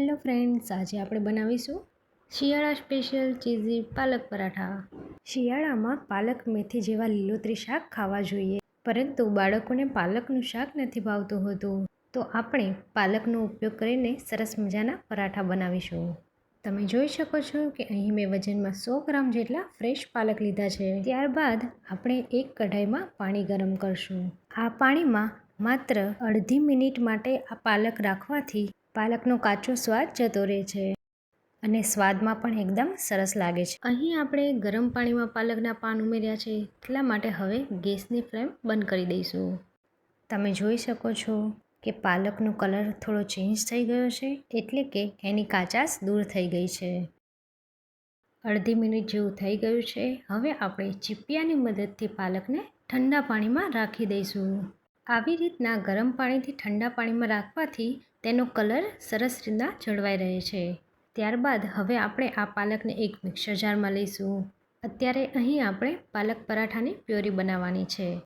Hello friends, આજે આપણે બનાવીશું શિયાળા સ્પેશિયલ ચીઝી પાલક પરાઠા. શિયાળામાં પાલક, મેથી જેવા લીલોતરી શાક ખાવા જોઈએ, પરંતુ બાળકોને પાલકનું શાક નથી ભાવતું હોતું. તો આપણે પાલકનો ઉપયોગ કરીને સરસ મજાના પરાઠા બનાવીશું. તમે જોઈ શકો છો કે અહીં મેં વજનમાં સો ગ્રામ જેટલા ફ્રેશ પાલક લીધા છે. ત્યારબાદ આપણે એક કઢાઈમાં પાણી ગરમ કરશું. આ પાણીમાં માત્ર અડધી મિનિટ માટે આ પાલક રાખવાથી પાલકનો કાચો સ્વાદ જતો રહે છે અને સ્વાદમાં પણ એકદમ સરસ લાગે છે. અહીં આપણે ગરમ પાણીમાં પાલકના પાન ઉમેર્યા છે, એટલા માટે હવે ગેસની ફ્લેમ બંધ કરી દઈશું. તમે જોઈ શકો છો કે પાલકનો કલર થોડો ચેન્જ થઈ ગયો છે, એટલે કે એની કાચાશ દૂર થઈ ગઈ છે. અડધી મિનિટ જેવું થઈ ગયું છે, હવે આપણે ચીપિયાની મદદથી પાલકને ઠંડા પાણીમાં રાખી દઈશું. આવી રીતના ગરમ પાણીથી ઠંડા પાણીમાં રાખવાથી તેનો કલર સરસ રીતના જળવાઈ રહે છે. ત્યારબાદ હવે આપણે આ પાલકને એક મિક્સર જારમાં લઈશું. અત્યારે અહીં આપણે પાલક પરાઠાની પ્યોરી બનાવવાની છે.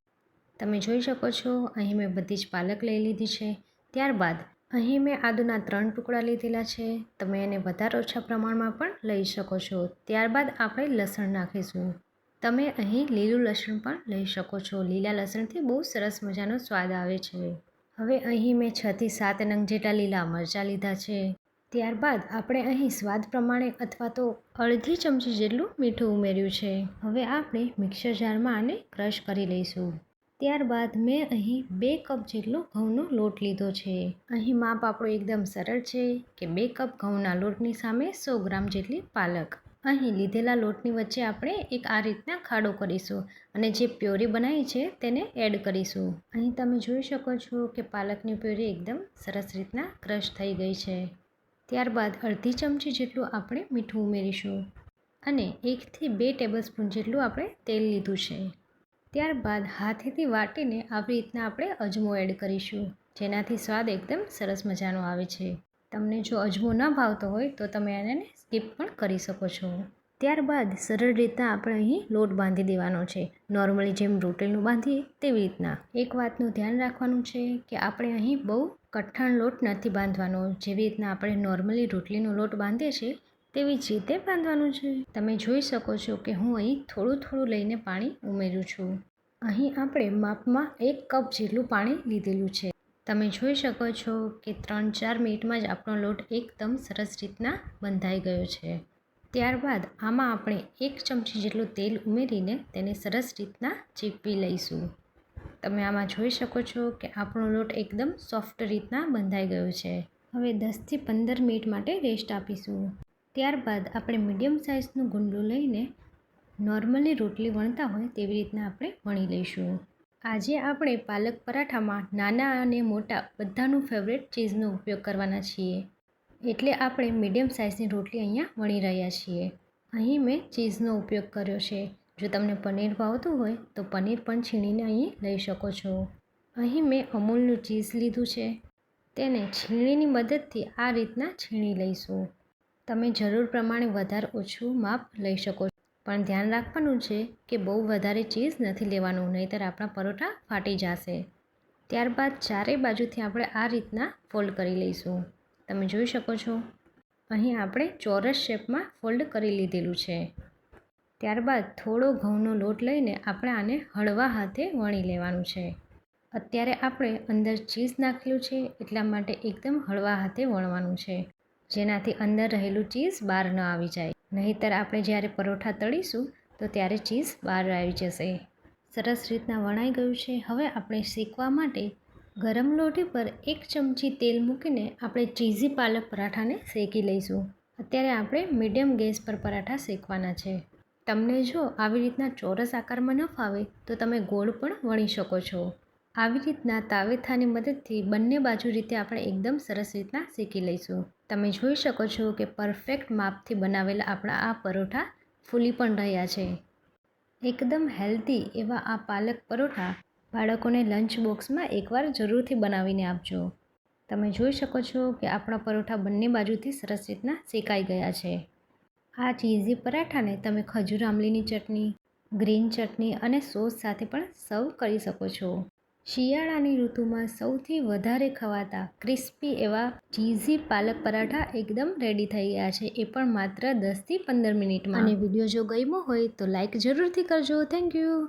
તમે જોઈ શકો છો, અહીં મેં બધી જ પાલક લઈ લીધી છે. ત્યારબાદ અહીં મેં આદુના ત્રણ ટુકડા લીધેલા છે. તમે એને વધારે ઓછા પ્રમાણમાં પણ લઈ શકો છો. ત્યારબાદ આપણે લસણ નાખીશું. તમે અહીં લીલું લસણ પણ લઈ શકો છો. લીલા લસણથી બહુ સરસ મજાનો સ્વાદ આવે છે. હવે અહીં મેં છથી સાત નંગ જેટલા લીલા મરચાં લીધા છે. ત્યારબાદ આપણે અહીં સ્વાદ પ્રમાણે અથવા તો અડધી ચમચી જેટલું મીઠું ઉમેર્યું છે. હવે આપણે મિક્સર જારમાં આને ક્રશ કરી લઈશું. ત્યારબાદ મેં અહીં બે કપ જેટલો ઘઉંનો લોટ લીધો છે. અહીં માપ આપણો એકદમ સરળ છે કે બે કપ ઘઉંના લોટની સામે સો ગ્રામ જેટલી પાલક. અહીં લીધેલા લોટની વચ્ચે આપણે એક આ રીતના ખાડો કરીશું અને જે પ્યોરી બનાવી છે તેને એડ કરીશું. અહીં તમે જોઈ શકો છો કે પાલકની પ્યોરી એકદમ સરસ રીતના ક્રશ થઈ ગઈ છે. ત્યારબાદ અડધી ચમચી જેટલું આપણે મીઠું ઉમેરીશું અને એકથી બે ટેબલસ્પૂન જેટલું આપણે તેલ લીધું છે. ત્યારબાદ હાથેથી વાટીને આવી રીતના આપણે અજમો એડ કરીશું, જેનાથી સ્વાદ એકદમ સરસ મજાનો આવે છે. તમને જો અજમો ન ભાવતો હોય તો તમે એને સ્કીપ પણ કરી શકો છો. ત્યારબાદ સરળ રીતના આપણે અહીં લોટ બાંધી દેવાનો છે. નોર્મલી જેમ રોટલીનું બાંધીએ તેવી રીતના. એક વાતનું ધ્યાન રાખવાનું છે કે આપણે અહીં બહુ કઠણ લોટ નથી બાંધવાનો. જેવી રીતના આપણે નોર્મલી રોટલીનો લોટ બાંધીએ છીએ તેવી જ રીતે બાંધવાનું છે. તમે જોઈ શકો છો કે હું અહીં થોડું થોડું લઈને પાણી ઉમેરું છું. અહીં આપણે માપમાં એક કપ જેટલું પાણી લીધેલું છે. તમે જોઈ શકો છો કે ત્રણ ચાર મિનિટમાં જ આપણો લોટ એકદમ સરસ રીતના બંધાઈ ગયો છે. ત્યારબાદ આમાં આપણે એક ચમચી જેટલું તેલ ઉમેરીને તેને સરસ રીતના ચીપી લઈશું. તમે આમાં જોઈ શકો છો કે આપણો લોટ એકદમ સોફ્ટ રીતના બંધાઈ ગયો છે. હવે દસથી પંદર મિનિટ માટે રેસ્ટ આપીશું. ત્યારબાદ આપણે મીડિયમ સાઇઝનું ગુંડું લઈને નોર્મલી રોટલી વણતા હોય તેવી રીતના આપણે વણી લઈશું. આજે આપણે પાલક પરાઠામાં નાના અને મોટા બધાનું ફેવરેટ ચીઝનો ઉપયોગ કરવાના છીએ. એટલે આપણે મીડિયમ સાઇઝની રોટલી અહીંયા વણી રહ્યા છીએ. અહીં મેં ચીઝનો ઉપયોગ કર્યો છે. જો તમને પનીર ભાવતું હોય, તો પનીર પણ છીણીને અહીં લઈ શકો છો. અહીં મેં અમૂલનું ચીઝ લીધું છે. તેને છીણીની મદદથી આ રીતના છીણી લઈશું. તમે જરૂર પ્રમાણે વધારે ઓછું માપ લઈ શકો છો પણ ધ્યાન રાખવાનું છે કે બહુ વધારે ચીઝ નથી લેવાનું, નહીંતર આપણા પરોઠા ફાટી જશે. ત્યારબાદ ચારેય બાજુથી આપણે આ રીતના ફોલ્ડ કરી લઈશું. તમે જોઈ શકો છો, અહીં આપણે ચોરસ શેપમાં ફોલ્ડ કરી લીધેલું છે. ત્યારબાદ થોડો ઘઉંનો લોટ લઈને આપણે આને હળવા હાથે વણી લેવાનું છે. અત્યારે આપણે અંદર ચીઝ નાખેલું છે, એટલા માટે એકદમ હળવા હાથે વણવાનું છે, જેનાથી અંદર રહેલું ચીઝ બહાર ન આવી જાય. નહીંતર આપણે જ્યારે પરોઠા તળીશું, તો ત્યારે ચીઝ બહાર આવી જશે. સરસ રીતના વણાઈ ગયું છે. હવે આપણે શેકવા માટે ગરમ લોટી પર એક ચમચી તેલ મૂકીને આપણે ચીઝી પાલક પરાઠાને શેકી લઈશું. અત્યારે આપણે મીડિયમ ગેસ પર પરાઠા શેકવાના છે. તમને જો આવી રીતના ચોરસ આકારમાં ન ફાવે, તો તમે ગોળ પણ વણી શકો છો. આવી રીતના તાવેથાની મદદથી બંને બાજુ રીતે આપણે એકદમ સરસ રીતના શેકી લઈશું. તમે જોઈ શકો છો કે પરફેક્ટ માપથી બનાવેલા આપણા આ પરોઠા ફૂલી પણ રહ્યા છે. એકદમ હેલ્ધી એવા આ પાલક પરોઠા બાળકોને લંચ બોક્સમાં એકવાર જરૂરથી બનાવીને આપજો. તમે જોઈ શકો છો કે આપણા પરોઠા બંને બાજુથી સરસ રીતના શેકાઈ ગયા છે. આ ચીઝી પરાઠાને તમે ખજૂર આંબલીની ચટણી, ગ્રીન ચટણી અને સોસ સાથે પણ સર્વ કરી શકો છો. શિયાળાની ઋતુમાં સૌથી વધારે ખવાતા ક્રિસ્પી એવા ચીઝી પાલક પરાઠા એકદમ રેડી થઈ ગયા છે. એ પણ માત્ર દસથી પંદર મિનિટમાં. અને વીડિયો જો ગમ્યો હોય તો લાઈક જરૂરથી કરજો. Thank you